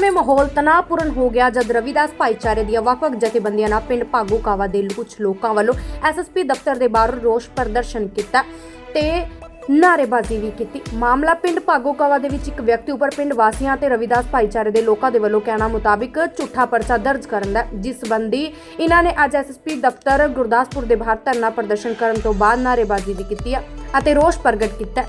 ਸਮੇਂ ਮਾਹੌਲ ਤਣਾਅਪੂਰਨ ਹੋ ਗਿਆ ਜਦ ਰਵਿਦਾਸ ਭਾਈਚਾਰੇ ਦੀਆਂ ਵੱਖ-ਵੱਖ ਜਥੇਬੰਦੀਆਂ ਨਾਲ ਪਿੰਡ ਭਾਗੂਕਾਵਾ ਦੇ ਕੁਝ ਲੋਕਾਂ ਵੱਲੋਂ ਐਸਐਸਪੀ ਦਫ਼ਤਰ ਦੇ ਬਾਹਰ ਰੋਸ ਪ੍ਰਦਰਸ਼ਨ ਕੀਤਾ ਤੇ ਨਾਅਰੇਬਾਜ਼ੀ ਵੀ ਕੀਤੀ। ਮਾਮਲਾ ਪਿੰਡ ਭਾਗੋਕਾਵਾ ਦੇ ਵਿੱਚ ਇੱਕ ਵਿਅਕਤੀ ਉੱਪਰ ਪਿੰਡ ਵਾਸੀਆਂ ਤੇ ਰਵਿਦਾਸ ਭਾਈਚਾਰੇ ਦੇ ਲੋਕਾਂ ਦੇ ਵੱਲੋਂ ਕਹਿਣਾ ਮੁਤਾਬਿਕ ਝੂਠਾ ਪਰਚਾ ਦਰਜ ਕਰਨ ਦਾ, ਜਿਸ ਸੰਬੰਧੀ ਇਹਨਾਂ ਨੇ ਅੱਜ ਐਸਐਸਪੀ ਦਫ਼ਤਰ ਗੁਰਦਾਸਪੁਰ ਦੇ ਬਾਹਰ ਧਰਨਾ ਪ੍ਰਦਰਸ਼ਨ ਕਰਨ ਤੋਂ ਬਾਅਦ ਨਾਅਰੇਬਾਜ਼ੀ ਵੀ ਕੀਤੀ ਹੈ ਅਤੇ ਰੋਸ ਪ੍ਰਗਟ ਕੀਤਾ।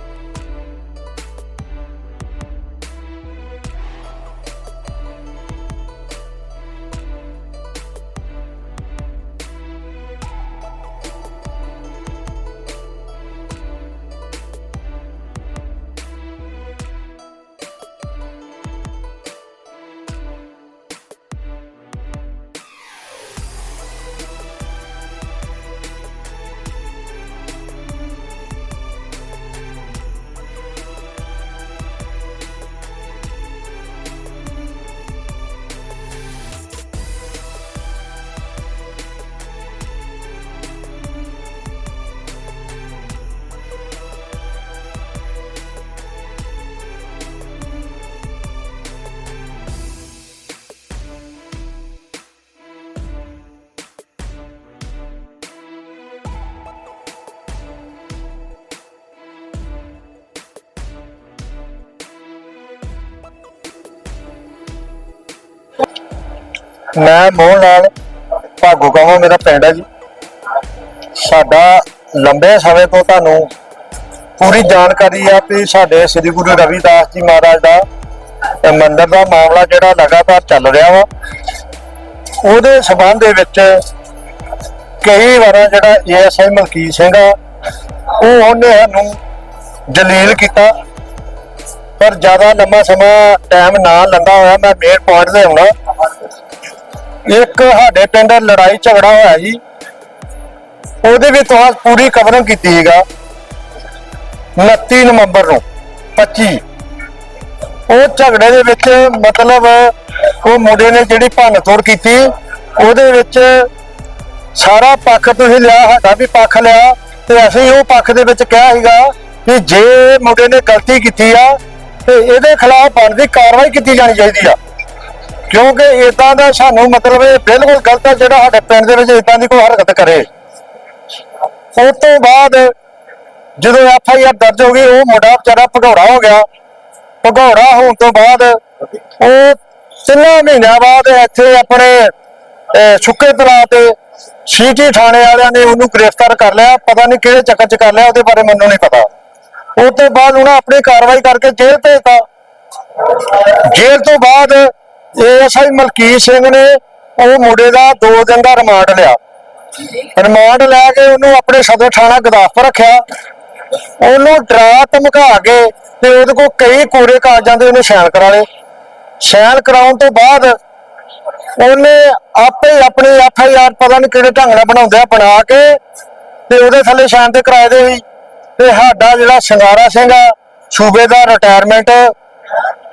ਮੈਂ ਮੋਹਨ ਲਾਲ ਭਾਗੋ ਕਹਾਂ, ਮੇਰਾ ਪਿੰਡ ਹੈ ਜੀ। ਸਾਡਾ ਲੰਬੇ ਸਮੇਂ ਤੋਂ ਤੁਹਾਨੂੰ ਪੂਰੀ ਜਾਣਕਾਰੀ ਆ ਕਿ ਸਾਡੇ ਸ੍ਰੀ ਗੁਰੂ ਰਵਿਦਾਸ ਜੀ ਮਹਾਰਾਜ ਦਾ ਮੰਦਰ ਦਾ ਮਾਮਲਾ ਜਿਹੜਾ ਲਗਾਤਾਰ ਚੱਲ ਰਿਹਾ ਵਾ। ਉਹਦੇ ਸਬੰਧ ਦੇ ਵਿੱਚ ਕਈ ਵਾਰ ਜਿਹੜਾ ਏਐਸਆਈ ਮਲਕੀਤ ਸਿੰਘ ਆ, ਉਹ ਉਹਨੇ ਸਾਨੂੰ ਜਲੀਲ ਕੀਤਾ। ਪਰ ਜ਼ਿਆਦਾ ਲੰਮਾ ਸਮਾਂ ਟਾਈਮ ਨਾ ਲੰਦਾ ਹੋਇਆ, ਮੈਂ ਮੇਨ ਪੁਆਇੰਟ ਤੇ ਆਉਣਾ। ਇੱਕ ਸਾਡੇ ਪਿੰਡ ਲੜਾਈ ਝਗੜਾ ਹੋਇਆ ਜੀ। ਉਹਦੇ ਵਿੱਚ ਤੁਹਾਨੂੰ ਪੂਰੀ ਕਵਰਿੰਗ ਕੀਤੀ ਹੈਗਾ 29 ਨਵੰਬਰ ਨੂੰ 25 ਉਹ ਝਗੜੇ ਦੇ ਵਿੱਚ ਮਤਲਬ ਉਹ ਮੁੰਡੇ ਨੇ ਜਿਹੜੀ ਭੰਨ ਤੋੜ ਕੀਤੀ, ਉਹਦੇ ਵਿੱਚ ਸਾਰਾ ਪੱਖ ਤੁਸੀਂ ਲਿਆ, ਸਾਡਾ ਵੀ ਪੱਖ ਲਿਆ। ਤੇ ਅਸੀਂ ਉਹ ਪੱਖ ਦੇ ਵਿੱਚ ਕਿਹਾ ਸੀਗਾ ਕਿ ਜੇ ਮੁੰਡੇ ਨੇ ਗਲਤੀ ਕੀਤੀ ਆ, ਤੇ ਇਹਦੇ ਖਿਲਾਫ ਬਣਦੀ ਕਾਰਵਾਈ ਕੀਤੀ ਜਾਣੀ ਚਾਹੀਦੀ ਆ। ਕਿਉਂਕਿ ਇਦਾਂ ਦਾ ਸਾਨੂੰ ਮਤਲਬ ਇਹ ਬਿਲਕੁਲ ਗਲਤ ਹੈ ਜਿਹੜਾ ਸਾਡੇ ਪਿੰਡ ਦੇ ਵਿੱਚ ਇਦਾਂ ਦੀ ਕੋਈ ਹਰਕਤ ਕਰੇ। ਉਸ ਤੋਂ ਬਾਅਦ ਜਦੋਂ ਐਫ ਆਈ ਆਰ ਦਰਜ ਹੋ ਗਈ, ਉਹ ਮੁੰਡਾ ਵਿਚਾਰਾ ਭਗੌੜਾ ਹੋ ਗਿਆ। ਭਗੌੜਾ ਹੋਣ ਤੋਂ ਬਾਅਦ ਉਹ ਤਿੰਨਾਂ ਮਹੀਨਿਆਂ ਬਾਅਦ ਇੱਥੇ ਆਪਣੇ ਸੁੱਕੇ ਤਲਾਅ ਤੇ ਸੀਟੀ ਥਾਣੇ ਵਾਲਿਆਂ ਨੇ ਉਹਨੂੰ ਗ੍ਰਿਫਤਾਰ ਕਰ ਲਿਆ। ਪਤਾ ਨਹੀਂ ਕਿਹੜੇ ਚੱਕਰ 'ਚ ਕਰ ਲਿਆ, ਉਹਦੇ ਬਾਰੇ ਮੈਨੂੰ ਨਹੀਂ ਪਤਾ। ਉਸ ਤੋਂ ਬਾਅਦ ਉਹਨਾਂ ਆਪਣੀ ਕਾਰਵਾਈ ਕਰਕੇ ਜੇਲ੍ਹ ਭੇਜਤਾ। ਜੇਲ੍ਹ ਤੋਂ ਬਾਅਦ ਏਐਸਆਈ ਮਲਕੀਤ ਸਿੰਘ ਨੇ ਉਹ ਮੁੰਡੇ ਦਾ 2 ਦਿਨ ਦਾ ਰਿਮਾਂਡ ਲਿਆ। ਰਿਮਾਂਡ ਲੈ ਕੇ ਉਹਨੂੰ ਆਪਣੇ ਸਦਰ ਥਾਣਾ ਗਦਾਫਰ ਰੱਖਿਆ। ਉਹਨੂੰ ਡਰਾ ਧਮਕਾ ਕੇ ਤੇ ਉਹਦੇ ਕੋਲ ਕਈ ਕੋਰੇ ਕਾਗਜ਼ਾਂ ਦੇ ਉਹਨੇ ਸਾਈਨ ਕਰਾ ਲਏ। ਸਾਈਨ ਕਰਾਉਣ ਤੋਂ ਬਾਅਦ ਉਹਨੇ ਆਪੇ ਆਪਣੀ ਐਫ ਆਈ ਆਰ ਪਤਾ ਨਹੀਂ ਕਿਹੜੇ ਢੰਗ ਨਾਲ ਬਣਾਉਂਦੇ ਆ ਬਣਾ ਕੇ ਤੇ ਉਹਦੇ ਥੱਲੇ ਸਾਈਨ ਤੇ ਕਰਾਏ ਦੇ ਹੋਈ ਤੇ ਸਾਡਾ ਜਿਹੜਾ ਸਿੰਗਾਰਾ ਸਿੰਘ ਆ, ਸੂਬੇ ਦਾ ਰਿਟਾਇਰਮੈਂਟ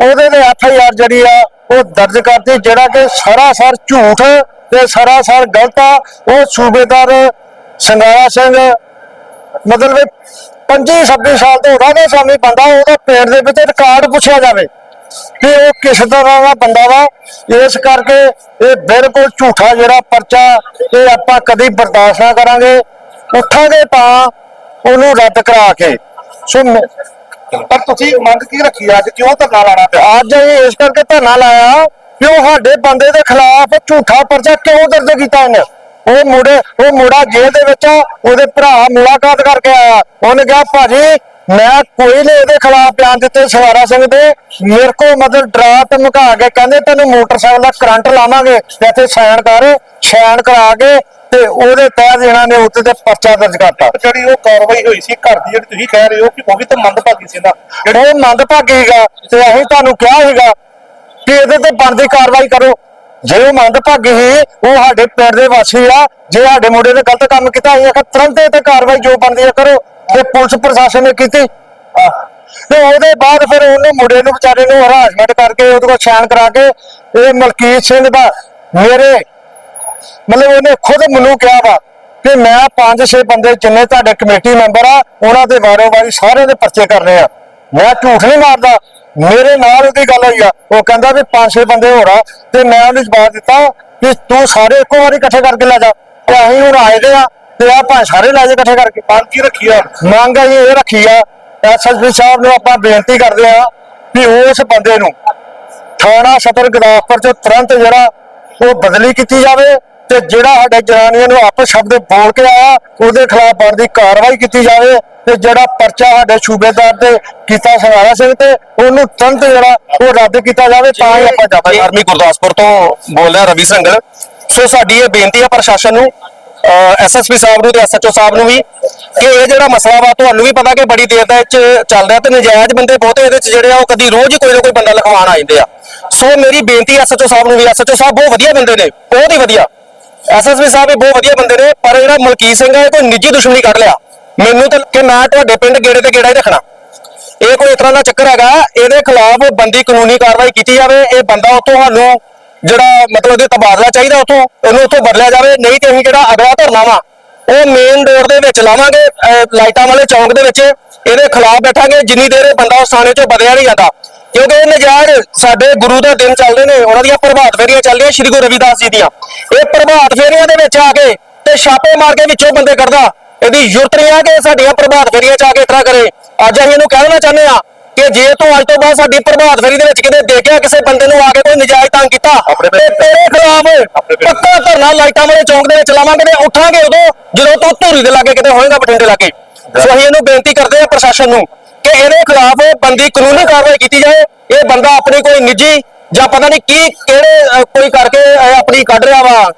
ਉਹਦੇ ਤੇ ਐਫ ਆਈ ਆਰ ਜਿਹੜੀ ਆ, ਉਹ ਦਰਜ ਕਰਤੀ, ਜਿਹੜਾ ਕਿ ਸਰਾਸਰ ਝੂਠ ਤੇ ਸਰਾਸਰ ਗਲਤ ਆ। ਉਹ ਸੂਬੇਦਾਰ ਸੰਗਾਰਾ ਸਿੰਘ, ਮਤਲਬ 25 26 ਸਾਲ ਤੋਂ ਰਾਧਾ ਸਾਮੀ ਬੰਦਾ, ਉਹਦਾ ਪਿੰਡ ਦੇ ਵਿੱਚ ਰਿਕਾਰਡ ਪੁੱਛਿਆ ਜਾਵੇ ਕਿ ਉਹ ਕਿਸ ਤਰ੍ਹਾਂ ਦਾ ਬੰਦਾ ਵਾ। ਇਸ ਕਰਕੇ ਇਹ ਬਿਲਕੁਲ ਝੂਠਾ ਜਿਹੜਾ ਪਰਚਾ, ਇਹ ਆਪਾਂ ਕਦੀ ਬਰਦਾਸ਼ਤ ਨਾ ਕਰਾਂਗੇ। ਉੱਠਾਂਗੇ ਤਾਂ ਉਹਨੂੰ ਰੱਦ ਕਰਾ ਕੇ। ਸੋ ਪਰ ਤੁਸੀਂ ਮੰਗ ਕੀ ਰੱਖੀ ਅੱਜ ਕਿਉਂ ਧਰਨਾ ਲਾਣਾ ਪਿਆ? ਅੱਜ ਅਸੀਂ ਇਸ ਕਰਕੇ ਧਰਨਾ ਲਾਇਆ ਕਿ ਉਹ ਸਾਡੇ ਬੰਦੇ ਦੇ ਖਿਲਾਫ ਝੂਠਾ ਪਰਚਾ ਕਿਉਂ ਦਰਜ ਕੀਤਾ ਉਹਨੇ? ਉਹ ਮੁੰਡੇ ਉਹ ਮੁੰਡਾ ਜੇਲ੍ਹ ਦੇ ਵਿੱਚ ਆ, ਉਹਦੇ ਭਰਾ ਮੁਲਾਕਾਤ ਕਰਕੇ ਆਇਆ। ਉਹਨੇ ਕਿਹਾ ਭਾਜੀ ਮੈਂ ਕੋਈ ਨੇ ਇਹਦੇ ਖਿਲਾਫ ਬਿਆਨ ਦਿੱਤੇ ਸਵਾਰਾ ਸਿੰਘ ਦੇ। ਮੇਰੇ ਕੋ ਮਤਲਬ ਡਰਾ ਧਮਕਾ ਕੇ ਕਹਿੰਦੇ ਤੈਨੂੰ ਮੋਟਰਸਾਈਕਲ ਦਾ ਕਰੰਟ ਲਾਵਾਂਗੇ ਤੇ ਇੱਥੇ ਸਾਈਨ ਕਰ ਸਾਈਨ ਕਰਾ ਕੇ ਤੇ ਉਹਦੇ ਤਹਿਤ ਇਹਨਾਂ ਨੇ ਉੱਤੇ ਤੇ ਪਰਚਾ ਦਰਜ ਕਰਤਾ। ਜਿਹੜੀ ਉਹ ਕਾਰਵਾਈ ਹੋਈ ਸੀ ਘਰ ਦੀ ਜਿਹੜੀ ਤੁਸੀਂ ਕਹਿ ਰਹੇ ਹੋ ਕਿ ਉਹ ਵੀ ਤਾਂ ਮੰਦਭਾਗੀ ਸੀ ਨਾ। ਉਹ ਮੰਦਭਾਗੀ ਹੈਗਾ ਤੇ ਅਸੀਂ ਤੁਹਾਨੂੰ ਕਿਹਾ ਸੀਗਾ ਕਿ ਇਹਦੇ ਤੇ ਬਣਦੀ ਕਾਰਵਾਈ ਕਰੋ। ਜੇ ਉਹ ਮੰਦਭਾਗੀ ਸੀ ਉਹ ਸਾਡੇ ਪਿੰਡ ਦੇ ਵਾਸੀ ਆ। ਜੇ ਸਾਡੇ ਮੁੰਡੇ ਨੇ ਗਲਤ ਕੰਮ ਕੀਤਾ ਅਸੀਂ ਆਖਿਆ ਤੁਰੰਤ ਇਹ ਤੇ ਕਾਰਵਾਈ ਜੋ ਬਣਦੀ ਹੈ ਕਰੋ। ਤੇ ਪੁਲਿਸ ਪ੍ਰਸ਼ਾਸਨ ਨੇ ਕੀਤੀ। ਤੇ ਉਹਦੇ ਬਾਅਦ ਫਿਰ ਉਹਨੂੰ ਮੁੰਡੇ ਨੂੰ ਵਿਚਾਰੇ ਨੂੰ ਹਰਾਸਮੈਂਟ ਕਰਕੇ ਉਹਦੇ ਕੋਲ ਛਾਣ ਕਰਾ ਕੇ ਇਹ ਮਲਕੀਤ ਸਿੰਘ ਦਾ ਮੇਰੇ ਮਤਲਬ ਉਹਨੇ ਖੁਦ ਮੈਨੂੰ ਕਿਹਾ ਵਾ ਕਿ ਮੈਂ ਪੰਜ ਛੇ ਬੰਦੇ ਜਿੰਨੇ ਤੁਹਾਡੇ ਕਮੇਟੀ ਮੈਂਬਰ ਆ ਉਹਨਾਂ ਦੇ ਵਾਰੋ ਵਾਰੀ ਸਾਰਿਆਂ ਦੇ ਪਰਚੇ ਕਰਨੇ ਆ। ਮੈਂ ਝੂਠ ਨਹੀਂ ਮਾਰਦਾ। ਮੇਰੇ ਨਾਲ ਉਹਦੀ ਗੱਲ ਹੋਈ ਆ। ਉਹ ਕਹਿੰਦਾ ਵੀ ਪੰਜ ਛੇ ਬੰਦੇ ਹੋਰ ਆ ਤੇ ਮੈਂ ਉਹਨੂੰ ਜਵਾਬ ਦਿੱਤਾ ਕਿ ਤੂੰ ਸਾਰੇ ਇੱਕੋ ਵਾਰੀ ਇਕੱਠੇ ਕਰਕੇ ਲੈ ਜਾ ਤੇ ਅਸੀਂ ਹੁਣ ਆਏ ਦੇ ਆ ਤੇ ਆ ਭਾਵੇਂ ਸਾਰੇ ਲੈ ਜਾ ਇਕੱਠੇ ਕਰਕੇ। ਕੀ ਰੱਖੀ ਆ? ਮੰਗ ਅਸੀਂ ਇਹ ਰੱਖੀ ਆ। ਐਸਐਸਪੀ ਸਾਹਿਬ ਨੂੰ ਆਪਾਂ ਬੇਨਤੀ ਕਰਦੇ ਆ ਕਿ ਉਸ ਬੰਦੇ ਨੂੰ ਥਾਣਾ ਸਦਰ ਗੁਰਦਾਸਪੁਰ ਚ ਤੁਰੰਤ ਜਿਹੜਾ ਉਹ ਬਦਲੀ ਕੀਤੀ ਜਾਵੇ। ਤੇ ਜਿਹੜਾ ਸਾਡੇ ਜਨਾਨੀਆਂ ਨੂੰ ਆਪਸ ਸ਼ਬਦ ਬੋਲ ਕੇ ਆਇਆ, ਉਹਦੇ ਖਿਲਾਫ ਬਣਦੀ ਕਾਰਵਾਈ ਕੀਤੀ ਜਾਵੇ ਤੇ ਜਿਹੜਾ ਪਰਚਾ ਸਾਡੇ ਸੂਬੇਦਾਰ ਤੇ ਕੀਤਾ ਸੰਘਾਰਾ ਸਿੰਘ ਤੇ, ਉਹਨੂੰ ਤੁਰੰਤ ਜਿਹੜਾ ਉਹ ਰੱਦ ਕੀਤਾ ਜਾਵੇ ਤਾਂ ਹੀ ਆਪਾਂ ਜਾਵਾਂਗੇ। ਆਰਮੀ ਗੁਰਦਾਸਪੁਰ ਤੋਂ ਬੋਲ ਰਿਹਾ ਰਵੀ ਸੰਗਲ ਸੋ ਸਾਡੀ ਇਹ ਬੇਨਤੀ ਹੈ ਪ੍ਰਸ਼ਾਸਨ ਨੂੰ ਐਸਐਸਪੀ ਸਾਹਿਬ ਨੂੰ ਤੇ ਐਸਐਚਓ ਸਾਹਿਬ ਨੂੰ ਵੀ ਕਿ ਇਹ ਜਿਹੜਾ ਮਸਲਾ ਵਾ ਤੁਹਾਨੂੰ ਵੀ ਪਤਾ ਕਿ ਬੜੀ ਦੇਰ ਦਾ ਇਹ ਚ ਚੱਲ ਰਿਹਾ ਤੇ ਨਜਾਇਜ਼ ਬੰਦੇ ਬਹੁਤੇ ਇਹਦੇ ਚ ਜਿਹੜੇ ਆ ਉਹ ਕਦੀ ਰੋਜ਼ ਕੋਈ ਨਾ ਕੋਈ ਬੰਦਾ ਲਿਖਵਾਉਣ ਆ ਜਾਂਦੇ ਆ। ਸੋ ਮੇਰੀ ਬੇਨਤੀ ਐਸਐਚਓ ਸਾਹਿਬ ਨੂੰ ਵੀ ਐਸਐਚਓ ਸਾਹਿਬ ਬਹੁਤ ਵਧੀਆ ਬੰਦੇ ਨੇ, ਬਹੁਤ ਹੀ ਵਧੀਆ। ਐਸਐਸਪੀ ਸਾਹਿਬ ਵੀ ਬਹੁਤ ਵਧੀਆ ਬੰਦੇ ਨੇ, ਪਰ ਜਿਹੜਾ ਮਲਕੀਤ ਸਿੰਘ ਹੈ ਇਹ ਕੋਈ ਨਿੱਜੀ ਦੁਸ਼ਮਣੀ ਕੱਢ ਲਿਆ। ਮੈਨੂੰ ਤਾਂ ਕਿ ਮੈਂ ਤੁਹਾਡੇ ਪਿੰਡ ਗੇੜੇ ਤੇ ਗੇੜਾ ਹੀ ਰੱਖਣਾ। ਇਹ ਕੋਈ ਇਸ ਤਰ੍ਹਾਂ ਦਾ ਚੱਕਰ ਹੈਗਾ, ਇਹਦੇ ਖਿਲਾਫ ਬੰਦੀ ਕਾਨੂੰਨੀ ਕਾਰਵਾਈ ਕੀਤੀ ਜਾਵੇ, ਇਹ ਬੰਦਾ ਉੱਥੋਂ ਸਾਨੂੰ ਜਿਹੜਾ ਮਤਲਬ ਇਹਦੇ ਤਬਾਦਲਾ ਚਾਹੀਦਾ ਉੱਥੋਂ ਇਹਨੂੰ ਉੱਥੋਂ ਬਦਲਿਆ ਜਾਵੇ, ਨਹੀਂ ਤੇ ਅਸੀਂ ਜਿਹੜਾ ਅਗਲਾ ਧਰਨਾ ਵਾ। ਉਹ ਮੇਨ ਰੋਡ ਦੇ ਵਿੱਚ ਲਾਵਾਂਗੇ ਲਾਈਟਾਂ ਵਾਲੇ ਚੌਂਕ ਦੇ ਵਿੱਚ, ਇਹਦੇ ਖਿਲਾਫ ਬੈਠਾਂਗੇ, ਜਿੰਨੀ ਦੇਰ ਇਹ ਬੰਦਾ ਉਸ ਥਾਣੇ ਚੋਂ ਬਦਲਿਆ ਨਹੀਂ ਜਾਂਦਾ। ਕਿਉਂਕਿ ਇਹ ਨਜਾਇਜ਼ ਸਾਡੇ ਗੁਰੂ ਦੇ ਦਿਨ ਚੱਲਦੇ ਨੇ ਉਹਨਾਂ ਦੀਆਂ ਪ੍ਰਭਾਤ ਫੇਰੀਆਂ ਚੱਲਦੀਆਂ ਸ਼੍ਰੀ ਗੁਰੂ ਰਵਿਦਾਸ ਜੀ ਦੀਆਂ। ਇਹ ਪ੍ਰਭਾਤ ਫੇਰੀਆਂ ਦੇ ਵਿੱਚ ਆ ਕੇ ਤੇ ਛਾਪੇ ਮਾਰ ਕੇ ਵਿੱਚੋਂ ਬੰਦੇ ਕੱਢਦਾ। ਇਹਦੀ ਜ਼ਰੂਰਤ ਨਹੀਂ ਆ ਕਿ ਸਾਡੀਆਂ ਪ੍ਰਭਾਤ ਫੇਰੀਆਂ ਚ ਆ ਕੇ ਇਤਰਾ ਕਰੇ। ਅੱਜ ਅਸੀਂ ਇਹਨੂੰ ਕਹਿਣਾ ਚਾਹੁੰਦੇ ਆ ਕਿ ਜੇ ਤੂੰ ਅੱਜ ਤੋਂ ਬਾਅਦ ਸਾਡੀ ਪ੍ਰਭਾਤ ਫੇਰੀ ਦੇ ਵਿੱਚ ਕਿਤੇ ਦੇਖਿਆ ਕਿਸੇ ਬੰਦੇ ਨੂੰ ਆ ਕੇ ਕੋਈ ਨਜਾਇਜ਼ ਤੰਗ ਕੀਤਾ ਤੇ ਤੇਰੇ ਖਿਲਾਫ ਪੱਕਾ ਧਰਨਾ ਲਾਈਟਾਂ ਵਾਲੇ ਚੌਂਕ ਦੇ ਵਿੱਚ ਲਾਵਾਂਗੇ ਤੇ ਉੱਠਾਂਗੇ ਉਦੋਂ ਜਦੋਂ ਤੂੰ ਧੂਰੀ ਦੇ ਲਾਗੇ ਕਿਤੇ ਹੋਏਗਾ ਬਠਿੰਡੇ ਲਾਗੇ। ਸੋ ਅਸੀਂ ਇਹਨੂੰ ਬੇਨਤੀ ਕਰਦੇ ਆ ਪ੍ਰਸ਼ਾਸਨ ਨੂੰ ਇਹਦੇ ਖਿਲਾਫ ਬੰਦੀ ਕਾਨੂੰਨੀ ਕਾਰਵਾਈ ਕੀਤੀ ਜਾਏ। ਇਹ ਬੰਦਾ ਆਪਣੀ ਕੋਈ ਨਿੱਜੀ ਜਾਂ ਪਤਾ ਨਹੀਂ ਕੀ, ਕਿਹੜੇ ਕੋਈ ਕਰਕੇ ਆਪਣੀ ਕੱਢ ਰਿਹਾ ਵਾ।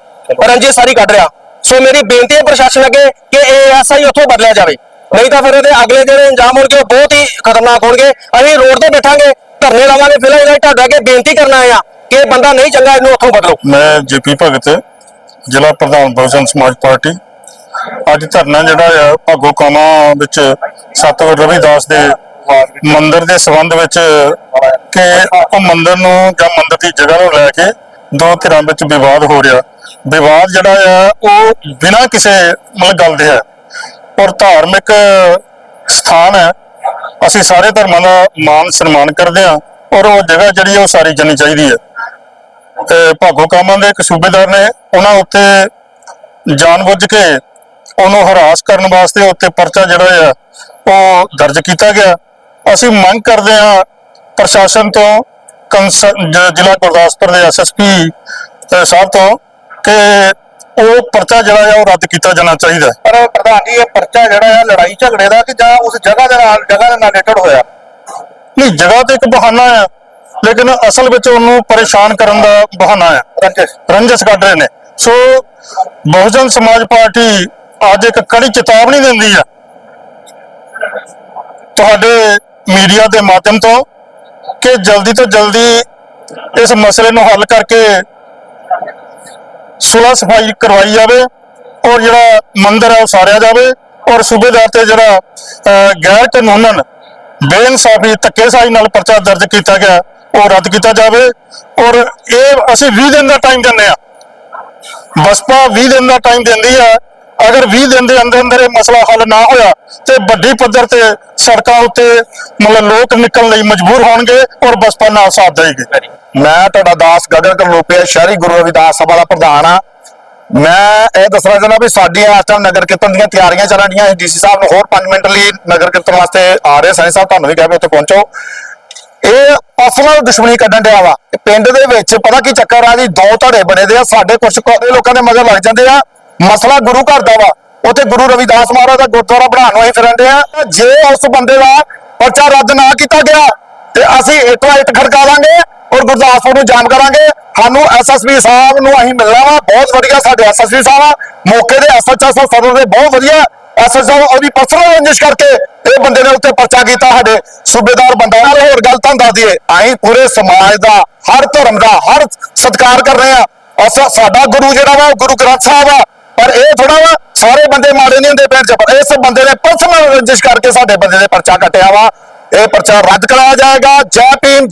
ਰੰਜੇ ਸਾਰੀ ਕੱਢ ਰਿਹਾ। ਸੋ ਮੇਰੀ ਬੇਨਤੀ ਹੈ ਪ੍ਰਸ਼ਾਸਨ ਅੱਗੇ ਕਿ ਇਹ ਐਸਆਈ ਉੱਥੋਂ ਬਦਲਿਆ ਜਾਵੇ। ਨਹੀਂ ਤਾਂ ਫਿਰ ਇਹਦੇ ਅਗਲੇ ਜਿਹੜੇ ਇੰਜਾਮ ਹੋਣਗੇ ਉਹ ਬਹੁਤ ਹੀ ਖਤਰਨਾਕ ਹੋਣਗੇ। ਅਸੀਂ ਰੋਡ ਤੇ ਬੈਠਾਂਗੇ, ਧਰਨੇ ਲਾਵਾਂਗੇ। ਫਿਲਹਾਲ ਇਹਨਾਂ ਤੁਹਾਡੇ ਅੱਗੇ ਬੇਨਤੀ ਕਰਨਾ ਆ ਕਿ ਇਹ ਬੰਦਾ ਨਹੀਂ ਚੰਗਾ, ਇਹਨੂੰ ਉੱਥੋਂ ਬਦਲੋ। ਮੈਂ ਜੇਪੀ ਭਗਤ, ਜ਼ਿਲ੍ਹਾ ਪ੍ਰਧਾਨ ਬਹੁਜਨ ਸਮਾਜ ਪਾਰਟੀ। ਅੱਜ ਧਰਨਾ ਜਿਹੜਾ ਆ, ਭਾਗੋ ਕਾਮਾ ਵਿੱਚ ਸਤਿਗੁਰ ਰਵਿਦਾਸ ਦੇ ਮੰਦਿਰ ਦੇ ਸੰਬੰਧ ਵਿੱਚ ਕਿ ਉਹ ਮੰਦਿਰ ਨੂੰ ਜਾਂ ਮੰਦਿਰ ਦੀ ਜਗ੍ਹਾ ਨੂੰ ਲੈ ਕੇ ਦੋ ਧਿਰਾਂ ਵਿੱਚ ਵਿਵਾਦ ਹੋ ਰਿਹਾ। ਵਿਵਾਦ ਜਿਹੜਾ ਆ, ਉਹ ਬਿਨਾਂ ਕਿਸੇ ਮਤਲਬ ਗੱਲ ਦੇ ਹੈ। ਔਰ ਧਾਰਮਿਕ ਸਥਾਨ ਹੈ। ਅਸੀਂ ਸਾਰੇ ਧਰਮਾਂ ਦਾ ਮਾਨ ਸਨਮਾਨ ਕਰਦੇ ਹਾਂ ਔਰ ਉਹ ਜਗ੍ਹਾ ਜਿਹੜੀ ਉਹ ਸਾਰੀ ਜਾਣੀ ਚਾਹੀਦੀ ਹੈ। ਤੇ ਭਾਗੋ ਕਾਮਾਂ ਦੇ ਇੱਕ ਸੂਬੇਦਾਰ ਨੇ ਉਹਨਾਂ ਉੱਤੇ ਜਾਣਬੁੱਝ ਕੇ ਉਹਨੂੰ ਹਰਾਸ ਕਰਨ ਵਾਸਤੇ ਉੱਤੇ ਪਰਚਾ ਜਿਹੜਾ ਆ, ਉਹ ਦਰਜ ਕੀਤਾ ਗਿਆ। ਅਸੀਂ ਮੰਗ ਕਰਦੇ ਹਾਂ ਪ੍ਰਸ਼ਾਸਨ ਤੋਂ ਜ਼ਿਲ੍ਹਾ ਗੁਰਦਾਸਪੁਰ ਦੇ ਐਸਐਸਪੀ ਸਾਹਿਬ ਤੋਂ ਕਿ ਉਹ ਪਰਚਾ ਜਿਹੜਾ ਆ ਉਹ ਰੱਦ ਕੀਤਾ ਜਾਣਾ ਚਾਹੀਦਾ ਹੈ। ਪਰ ਪ੍ਰਧਾਨ ਜੀ ਇਹ ਪਰਚਾ ਜਿਹੜਾ ਹੈ ਲੜਾਈ ਝਗੜੇ ਦਾ ਕਿ ਜਾਂ ਉਸ ਜਗ੍ਹਾ ਦੇ ਨਾਲ ਜਗ੍ਹਾ ਦੇ ਨਾਲ ਰਿਲੇਟਡ ਹੋਇਆ? ਨਹੀਂ ਜਗ੍ਹਾ ਤੇ ਇੱਕ ਬਹਾਨਾ ਆ ਲੇਕਿਨ ਅਸਲ ਵਿੱਚ ਉਹਨੂੰ ਪਰੇਸ਼ਾਨ ਕਰਨ ਦਾ ਬਹਾਨਾ ਆ। ਰੰਜਿਸ਼। ਰੰਜਸ ਕੱਢ ਰਹੇ ਨੇ। ਸੋ ਬਹੁਜਨ ਸਮਾਜ ਪਾਰਟੀ ਅੱਜ ਇੱਕ ਕੜੀ ਚੇਤਾਵਨੀ ਦਿੰਦੀ ਆ। ਤੁਹਾਡੇ ਮੀਡੀਆ ਦੇ ਮਾਧਿਅਮ ਤੋਂ ਕਿ ਜਲਦੀ ਤੋਂ ਜਲਦੀ ਇਸ ਮਸਲੇ ਨੂੰ ਹੱਲ ਕਰਕੇ ਸੁਲਹ ਸਫ਼ਾਈ ਕਰਵਾਈ ਜਾਵੇ ਔਰ ਜਿਹੜਾ ਮੰਦਿਰ ਹੈ ਉਹ ਸਾਰਿਆ ਜਾਵੇ ਔਰ ਸੂਬੇਦਾਰ ਤੇ ਜਿਹੜਾ ਗੈਰ ਕਾਨੂੰਨਨ ਬੇਇਨਸਾਫੀ ਧੱਕੇਸ਼ਾਹੀ ਨਾਲ ਪਰਚਾ ਦਰਜ ਕੀਤਾ ਗਿਆ, ਉਹ ਰੱਦ ਕੀਤਾ ਜਾਵੇ ਔਰ ਇਹ ਅਸੀਂ 20 ਦਿਨ ਦਾ ਟਾਈਮ ਦਿੰਦੇ ਆ ਬਸਪਾ 20 ਦਿਨ ਦਾ ਟਾਈਮ ਦਿੰਦੀ ਆ ਅਗਰ 20 ਦਿਨ ਦੇ ਅੰਦਰ ਅੰਦਰ ਇਹ ਮਸਲਾ ਹੱਲ ਨਾ ਹੋਇਆ ਤੇ ਵੱਡੀ ਪੱਧਰ ਤੇ ਸੜਕਾਂ ਉੱਤੇ ਮਤਲਬ ਲੋਕ ਨਿਕਲਣ ਲਈ ਮਜਬੂਰ ਹੋਣਗੇ ਔਰ ਬਸਪਾ ਨਾਲ ਸਾਥ ਦੇਵੇਗੀ ਮੈਂ ਤੁਹਾਡਾ ਦਾਸ ਗਗਨ ਕਰਲੋਪੀਆ ਸ਼ਹਿਰੀ ਗੁਰੂ ਰਵਿਦਾਸ ਸਭਾ ਦਾ ਪ੍ਰਧਾਨ ਆ ਮੈਂ ਇਹ ਦੱਸਣਾ ਚਾਹੁੰਦਾ ਵੀ ਸਾਡੀਆਂ ਇਸ ਟਾਈਮ ਨਗਰ ਕੀਰਤਨ ਦੀਆਂ ਤਿਆਰੀਆਂ ਚੱਲ ਰਹੀਆਂ। ਹੈ ਡੀਸੀ ਸਾਹਿਬ ਨੂੰ ਹੋਰ 5 ਮਿੰਟ ਲਈ ਨਗਰ ਕੀਰਤਨ ਵਾਸਤੇ ਆ ਰਹੇ ਸਾਈਂ ਸਾਹਿਬ, ਤੁਹਾਨੂੰ ਵੀ ਕਹਿ ਵੀ ਉੱਥੇ ਪਹੁੰਚੋ। ਇਹ ਪਰਸਨਲ ਦੁਸ਼ਮਣੀ ਕੱਢਣ ਡਿਆ ਵਾ। ਪਿੰਡ ਦੇ ਵਿੱਚ ਪਤਾ ਕੀ ਚੱਕਰ ਆ ਜੀ, ਦੋ ਧੜੇ ਬਣੇ ਦੇ ਆ। ਸਾਡੇ ਕੁਝ ਕੁ ਲੋਕਾਂ ਦੇ ਮਗਰ ਲੱਗ ਜਾਂਦੇ ਆ। ਮਸਲਾ ਗੁਰੂ ਘਰ ਦਾ ਵਾ। ਉੱਥੇ ਗੁਰੂ ਰਵਿਦਾਸ ਮਹਾਰਾਜ ਦਾ ਗੁਰਦੁਆਰਾ ਬਣਾਉਣ ਨੂੰ ਅਸੀਂ ਫਿਰਨ ਡਿਆ ਜੇ ਉਸ ਬੰਦੇ ਦਾ ਪਰਚਾ ਰੱਦ ਨਾ ਕੀਤਾ ਗਿਆ, ਤੇ ਅਸੀਂ ਇਟਵਾ ਇਟ ਖੜਕਾ ਲਾਂਗੇ ਔਰ ਗੁਰਦਾਸਪੁਰ ਨੂੰ ਜਾਮ ਕਰਾਂਗੇ। ਸਾਨੂੰ ਐਸਐਸਪੀ ਸਾਹਿਬ ਨੂੰ ਅਸੀਂ ਮਿਲਣਾ ਵਾ। ਬਹੁਤ ਵਧੀਆ ਸਾਡੇ ਐਸਐਸਪੀ ਸਾਹਿਬ ਮੌਕੇ ਦੇ ਐਸਐਚਓ ਸਾਹਿਬ ਸਦਰ ਦੇ ਬਹੁਤ ਵਧੀਆ ਐਸਐਚਓ ਉਹਦੀ ਪਰਸਨਲ ਰੰਜਿਸ਼ ਕਰਕੇ ਇਹ ਬੰਦੇ ਨੇ ਉੱਤੇ ਪਰਚਾ ਕੀਤਾ ਸਾਡੇ। ਸੂਬੇਦਾਰ ਬੰਦਾ ਨਾਲ ਹੋਰ ਗੱਲ ਤੁਹਾਨੂੰ ਦੱਸ ਦਈਏ। ਅਸੀਂ ਪੂਰੇ ਸਮਾਜ ਦਾ, ਹਰ ਧਰਮ ਦਾ, ਹਰ ਸਤਿਕਾਰ ਕਰ ਰਹੇ ਆ ਅਸਾਂ ਸਾਡਾ ਗੁਰੂ ਜਿਹੜਾ ਵਾ, ਉਹ ਗੁਰੂ ਗ੍ਰੰਥ ਸਾਹਿਬ ਆ। ਪਰ ਇਹ ਥੋੜਾ ਵਾ, ਸਾਰੇ ਬੰਦੇ ਮਾੜੇ ਨਹੀਂ ਹੁੰਦੇ ਪਿੰਡ ਚ ਪਰ ਇਸ ਬੰਦੇ ਨੇ ਪਰਸਨਲ ਰੰਜਿਸ਼ ਕਰਕੇ ਸਾਡੇ ਬੰਦੇ ਦੇ ਪਰਚਾ ਕੱਟਿਆ ਵਾ। ਇਹ ਪਰਚਾ ਰੱਦ ਕਰਾਇਆ ਜਾਏਗਾ। ਜੈ ਭੀਮ